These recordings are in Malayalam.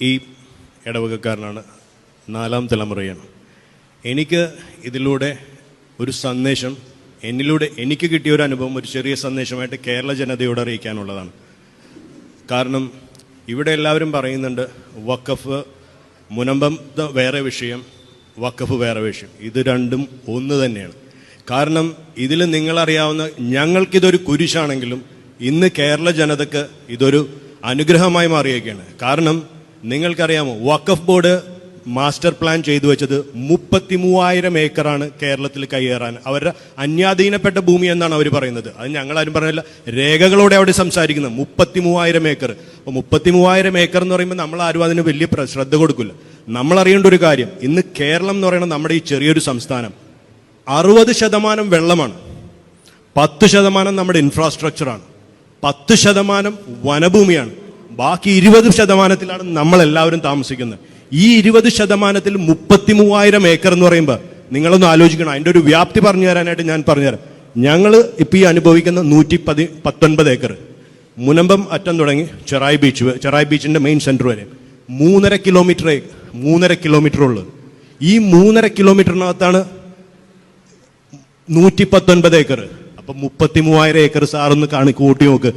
ഈ ഇടവകക്കാരനാണ്. നാലാം തലമുറയാണ്. എനിക്ക് ഇതിലൂടെ ഒരു സന്ദേശം എന്നിലൂടെ എനിക്ക് കിട്ടിയ ഒരു അനുഭവം ഒരു ചെറിയ സന്ദേശമായിട്ട് കേരള ജനതയോട് അറിയിക്കാനുള്ളതാണ്. കാരണം ഇവിടെ എല്ലാവരും പറയുന്നുണ്ട് വക്കഫ് മുനമ്പം വേറെ വിഷയം വക്കഫ് വേറെ വിഷയം. ഇത് രണ്ടും ഒന്ന് തന്നെയാണ്. കാരണം ഇതിൽ നിങ്ങളറിയാവുന്ന ഞങ്ങൾക്കിതൊരു കുരിശാണെങ്കിലും ഇന്ന് കേരള ജനതക്ക് ഇതൊരു അനുഗ്രഹമായി മാറിയേക്കാണ് കാരണം നിങ്ങൾക്കറിയാമോ വക്കഫ് ബോർഡ് മാസ്റ്റർ പ്ലാൻ ചെയ്തു വെച്ചത് മുപ്പത്തി മൂവായിരം ഏക്കറാണ് കേരളത്തിൽ കയ്യേറാൻ. അവരുടെ അന്യാധീനപ്പെട്ട ഭൂമി എന്നാണ് അവർ പറയുന്നത്. അത് ഞങ്ങളാരും പറഞ്ഞില്ല. രേഖകളോടെ അവിടെ സംസാരിക്കുന്നത് മുപ്പത്തി മൂവായിരം ഏക്കർ. അപ്പോൾ മുപ്പത്തി മൂവായിരം ഏക്കർ എന്ന് പറയുമ്പോൾ നമ്മൾ ആരും അതിന് വലിയ ശ്രദ്ധ കൊടുക്കില്ല. നമ്മൾ അറിയേണ്ട ഒരു കാര്യം ഇന്ന് കേരളം എന്ന് പറയുന്നത് നമ്മുടെ ഈ ചെറിയൊരു സംസ്ഥാനം. അറുപത് ശതമാനം വെള്ളമാണ്. പത്ത് ശതമാനം നമ്മുടെ ഇൻഫ്രാസ്ട്രക്ചറാണ് പത്ത് ശതമാനം വനഭൂമിയാണ്. ബാക്കി ഇരുപത് ശതമാനത്തിലാണ് നമ്മൾ എല്ലാവരും താമസിക്കുന്നത്. ഈ ഇരുപത് ശതമാനത്തിൽ മുപ്പത്തി മൂവായിരം ഏക്കർ എന്ന് പറയുമ്പോൾ നിങ്ങളൊന്ന് ആലോചിക്കണം. അതിന്റെ ഒരു വ്യാപ്തി പറഞ്ഞു തരാനായിട്ട് ഞാൻ പറഞ്ഞുതരാം. ഞങ്ങൾ ഇപ്പോൾ ഈ അനുഭവിക്കുന്ന നൂറ്റി പതി പത്തൊൻപത് ഏക്കർ. മുനമ്പം അറ്റം തുടങ്ങി ചെറായി ബീച്ച് ചെറായി ബീച്ചിന്റെ മെയിൻ സെന്റർ വരെ. മൂന്നര കിലോമീറ്റർ മൂന്നര കിലോമീറ്റർ ഉള്ളത് ഈ മൂന്നര കിലോമീറ്ററിനകത്താണ് നൂറ്റി പത്തൊൻപത് ഏക്കർ. അപ്പൊ മുപ്പത്തി മൂവായിരം ഏക്കർ സാറൊന്ന് കാണി കൂട്ടി നോക്ക്.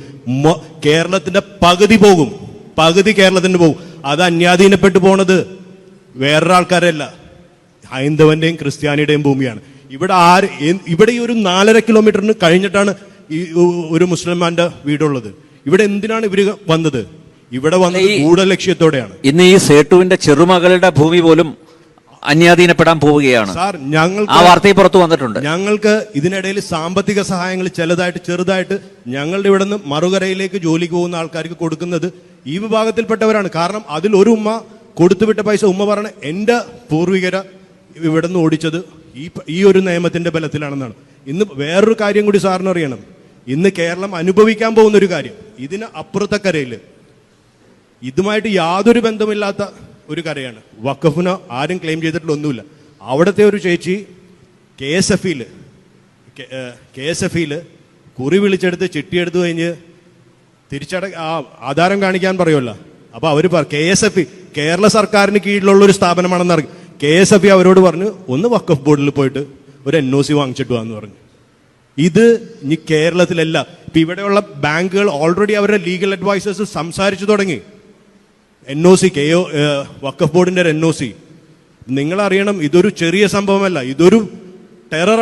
കേരളത്തിന്റെ പകുതി പോകും. പകുതി കേരളത്തിന് പോകും. അത് അന്യാധീനപ്പെട്ടു പോണത് വേറൊരാൾക്കാരല്ല ഹൈന്ദവന്റെയും ക്രിസ്ത്യാനിയുടെയും ഭൂമിയാണ്. ഇവിടെ ആര് ഇവിടെ ഈ ഒരു നാലര കിലോമീറ്ററിന് കഴിഞ്ഞിട്ടാണ് ഈ ഒരു മുസ്ലിമാന്റെ വീടുള്ളത്. ഇവിടെ എന്തിനാണ് ഇവർ വന്നത്? ഇവിടെ വന്നത് ഗൂഢലക്ഷ്യത്തോടെയാണ്. ഇന്ന് ഈ സേട്ടുവിന്റെ ചെറുമകളുടെ ഭൂമി പോലും അന്യാധീനപ്പെടാൻ പോവുകയാണ്. സാർ ആ വാർത്തയെ പുറത്തു വന്നിട്ടുണ്ട്. ഞങ്ങൾക്ക് ഇതിനിടയിൽ സാമ്പത്തിക സഹായങ്ങൾ ചിലതായിട്ട് ചെറുതായിട്ട് ഞങ്ങളുടെ ഇവിടെ നിന്ന് മറുകരയിലേക്ക് ജോലിക്ക് പോകുന്ന ആൾക്കാർക്ക് കൊടുക്കുന്നത് ഈ വിഭാഗത്തിൽപ്പെട്ടവരാണ്. കാരണം അതിൽ ഒരു ഉമ്മ കൊടുത്തുവിട്ട പൈസ ഉമ്മ പറഞ്ഞ എന്റെ പൂർവികര ഇവിടെ നിന്ന് ഓടിച്ചത് ഈ ഈ ഒരു നിയമത്തിന്റെ ബലത്തിലാണെന്നാണ്. ഇന്ന് വേറൊരു കാര്യം കൂടി സാറിന് അറിയണം. ഇന്ന് കേരളം അനുഭവിക്കാൻ പോകുന്ന ഒരു കാര്യം. ഇതിന് അപ്പുറത്തെ കരയിൽ ഇതുമായിട്ട് യാതൊരു ബന്ധമില്ലാത്ത ഒരു കരയാണ് വക്കഫിന് ആരും ക്ലെയിം ചെയ്തിട്ടുള്ള ഒന്നുമില്ല. അവിടുത്തെ ഒരു ചേച്ചി കെ എസ് എഫ് ഇയിൽ കെ എസ് എഫ് ഇയിൽ കുറി വിളിച്ചെടുത്ത് ചിട്ടിയെടുത്ത് കഴിഞ്ഞ് തിരിച്ചട ആ ആധാരം കാണിക്കാൻ പറയുമല്ലോ അപ്പോൾ അവർ കെ എസ് എഫ് കേരള സർക്കാരിന് കീഴിലുള്ള ഒരു സ്ഥാപനമാണെന്ന് അറിയും കെ എസ് എഫ് അവരോട് പറഞ്ഞു ഒന്ന് വക്കഫ് ബോർഡിൽ പോയിട്ട് ഒരു എൻ ഒ സി വാങ്ങിച്ചിട്ട് വാന്ന് പറഞ്ഞു. ഇത് ഇനി കേരളത്തിലല്ല. ഇപ്പൊ ഇവിടെയുള്ള ബാങ്കുകൾ ഓൾറെഡി അവരുടെ ലീഗൽ അഡ്വൈസേഴ്സ് സംസാരിച്ചു തുടങ്ങി. എൻ ഒ സി കെ വക്കഫ് വക്കഫ് ബോർഡിന്റെ എൻ ഒ സി നിങ്ങളറിയണം ഇതൊരു ചെറിയ സംഭവമല്ല ഇതൊരു ടെററാണ്